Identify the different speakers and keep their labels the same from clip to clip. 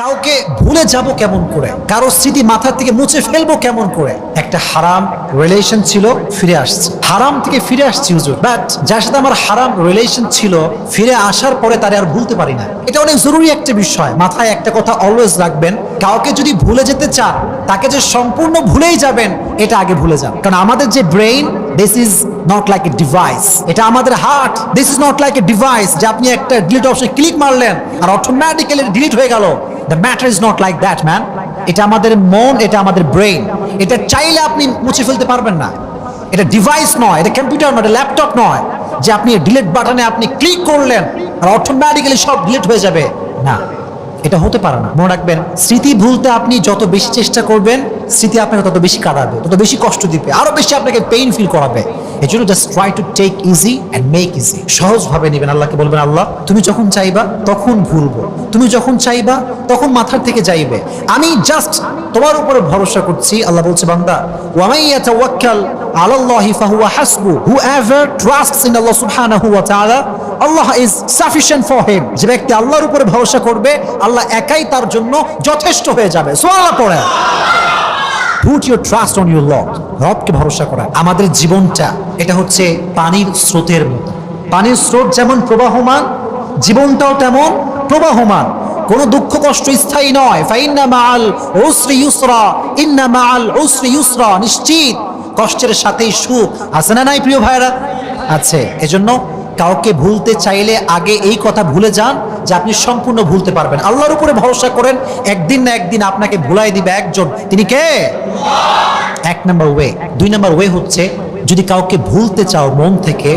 Speaker 1: কাউকে ভুলে যাব কেমন করে? কারও স্মৃতি মাথা থেকে মুছে ফেলব কেমন করে? একটা হারাম রিলেশন ছিল, ফিরে আসছে। হারাম থেকে ফিরে আসছি, হুজুর। বাট যার সাথে আমার হারাম রিলেশন ছিল, ফিরে আসার পরে তারে আর ভুলতে পারি না। এটা অনেক জরুরি একটা বিষয়। মাথায় একটা কথা অলওয়েজ রাখবেন, কাউকে যদি ভুলে যেতে চান, তাকে যে সম্পূর্ণ ভুলেই যাবেন, এটা আগে ভুলে যান। কারণ আমাদের যে brain this is not like a device এটা আমাদের heart this is not like a device যে আপনি একটা ডিলিট অপশন ক্লিক মারলেন, আর অটোমেটিক্যালি ডিলিট হয়ে গেল। The matter is not like that man এটা আমাদের মন এটা আমাদের ব্রেইন এটা চাইলে আপনি মুছে ফেলতে পারবেন না। এটা ডিভাইস নয়, এটা কম্পিউটার নয়, এটা ল্যাপটপ নয়। যে আপনি ডিলেট বাটনে আপনি ক্লিক করলেন, আর অটোমেটিক্যালি সব ডিলেট হয়ে যাবে। না, এটা হতে পারে না। মনে রাখবেন, স্মৃতি ভুলতে আপনি যত বেশি চেষ্টা করবেন স্মৃতি আপনাকে তত বেশি কাটাবে, তত বেশি কষ্ট দিবে, আরও বেশি আপনাকে পেইন ফিল করাবে। এই জন্য just try to take easy and make easy সহজভাবে নেবেন, আল্লাহকে বলবেন, আল্লাহ, তুমি যখন চাইবা, তখন ভুলবো। তুমি যখন চাইবা, তখন মাথার থেকে যাইবে। আমি জাস্ট তোমার উপরে ভরসা করছি। আল্লাহ বলছে, বান্দা, ওয়ামাই ইয়াতাওয়াক্কাল আলাল্লাহি ফাহুয়া হাসবু। Whoever trusts in Allah subhanahu wa ta'ala আল্লাহ ইজ সাফিসিয়েন্ট ফর হিম যে ব্যক্তি আল্লাহর উপরে ভরসা করবে, আল্লাহ একাই তার জন্য যথেষ্ট হয়ে যাবে। সুবহানাল্লাহ পড়ে put your trust on your lord রবকে ভরসা করা। আমাদের জীবনটা, এটা হচ্ছে পানির স্রোতের মতো। পানির স্রোত যেমন প্রবাহমান, জীবনটাও তেমন প্রবাহমান। কোনো দুঃখ, কষ্ট স্থায়ী নয়। ফাইন্না মাল উসরি ইউসরা, ইন্না মাল উসরি ইউসরা, নিশ্চিত। কষ্টের সাথেই সুখ। আছে না নাই, প্রিয় ভাইরা আছে। এজন্য কাউকে ভুলতে চাইলে আগে এই কথা ভুলে যান। যে আপনি সম্পূর্ণ ভুলতে পারবেন। আল্লাহর উপরে ভরসা করেন, একদিন না একদিন আপনাকে ভুলাই দিবে একজন। তিনি কে? এক নাম্বার ওয়ে। দুই নাম্বার ওয়ে হচ্ছে, যদি কাউকে ভুলতে চাও মন থেকে,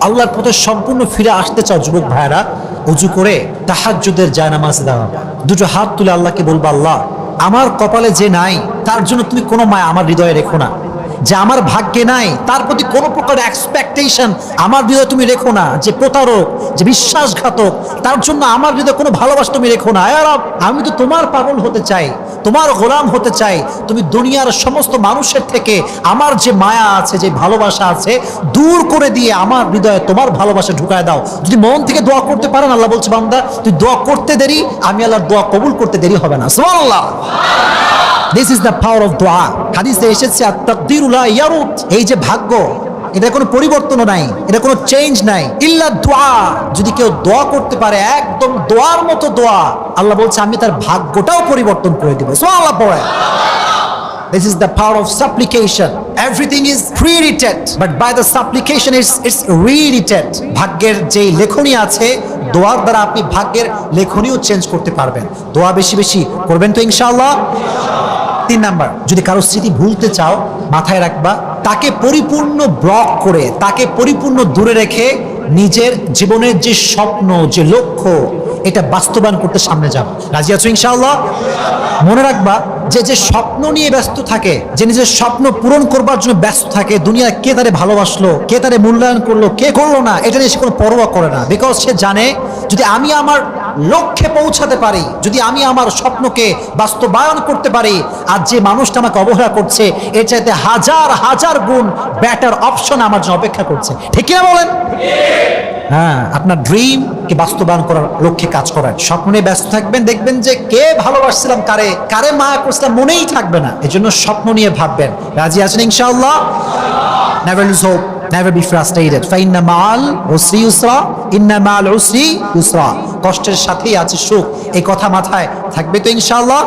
Speaker 1: আল্লাহর পথে সম্পূর্ণ ফিরে আসতে চাও যুবক ভাইরা উজু করে তাহাজ্জুদের জায়নামাজ দেওয়া দুটো হাত তুলে আল্লাহকে বলব, আল্লাহ, আমার কপালে যে নাই, তার জন্য তুমি কোনো মায়া আমার হৃদয়ে রেখো না। যে আমার ভাগ্যে নাই, তার প্রতি কোনো প্রকার এক্সপেকটেশন আমার হৃদয়ে তুমি রেখো না, যে প্রতারক, যে বিশ্বাসঘাতক, তার জন্য আমার হৃদয়ে কোনো ভালোবাসা তুমি রেখো না। আমি তো তোমার পাগল হতে চাই, তোমার গোলাম হতে চাই, তুমি দুনিয়ার সমস্ত মানুষের থেকে আমার যে মায়া আছে, যে ভালোবাসা আছে, দূর করে দিয়ে আমার হৃদয়ে তোমার ভালোবাসা ঢুকায় দাও। যদি মন থেকে দোয়া করতে পারেন, আল্লাহ বলছে, বান্দা, তুই দোয়া করতে দেরি, আমি আল্লাহর দোয়া কবুল করতে দেরি হবে না। সুবহানাল্লাহ। This is the power of দোয়া হাদিসে এসেছে আত্মাকদিরুল্লাহ ইয়ারুত এই যে ভাগ্য এটা কোনো পরিবর্তনও নাই এটা কোনো চেঞ্জ নাই। ইল্লা দোয়া যদি কেউ দোয়া করতে পারে একদম দোয়ার মতো দোয়া আল্লাহ বলছে আমি তার ভাগ্যটাও পরিবর্তন করে দিব। সো আল্লাহ পড়ে। This is the power of supplication. Everything is pre-written, but by the supplication it's, it's rewritten. ভাগ্যের যে লেখনী আছে দোয়ার দ্বারা আপনি ভাগ্যের লেখনীও চেঞ্জ করতে পারবেন। দোয়া বেশি বেশি করবেন তো ইনশাআল্লাহ? তিন নাম্বার, যদি কারও স্মৃতি ভুলতে চাও, মাথায় রাখবা, তাকে পরিপূর্ণ ব্লক করে, তাকে পরিপূর্ণ দূরে রেখে নিজের জীবনের যে স্বপ্ন, যে লক্ষ্য, এটা বাস্তবায়ন করতে সামনে যাব রাজিয়া আছো ইনশাআল্লাহ? মনে রাখবা যে যে স্বপ্ন নিয়ে ব্যস্ত থাকে, যে নিজের স্বপ্ন পূরণ করবার জন্য ব্যস্ত থাকে দুনিয়া কে তারে ভালোবাসলো, কে তারে মূল্যায়ন করল, কে করল না, এটা নিয়ে সে কোনো পরোয়া করে না। বিকজ সে জানে, যদি আমি আমার লক্ষ্যে পৌঁছাতে পারি, যদি আমি আমার স্বপ্নকে বাস্তবায়ন করতে পারি, আর যে মানুষটা আমাকে অবহেলা করছে, এর চাইতে হাজার হাজার গুণ ব্যাটার অপশন আমার জন্য অপেক্ষা করছে। ঠিক কিনা বলেন? হ্যাঁ আপনার ড্রিম কে বাস্তবায়ন করার লক্ষ্যে কাজ করার স্বপ্ন নিয়ে ব্যস্ত থাকবেন, দেখবেন যে কে ভালোবাসছিলাম, কারে কারে মায়া করছিলাম, মনেই থাকবে না। এজন্য স্বপ্ন নিয়ে ভাববেন। রাজি আছেন ইনশাআল্লাহ? Never lose hope never be frustrated ফাইন্না মাল উসরি ইউসরা ইন্না মাল উসরি ইউসরা কষ্টের সাথেই আছে সুখ। এই কথা মাথায় থাকবে তো ইনশাআল্লাহ?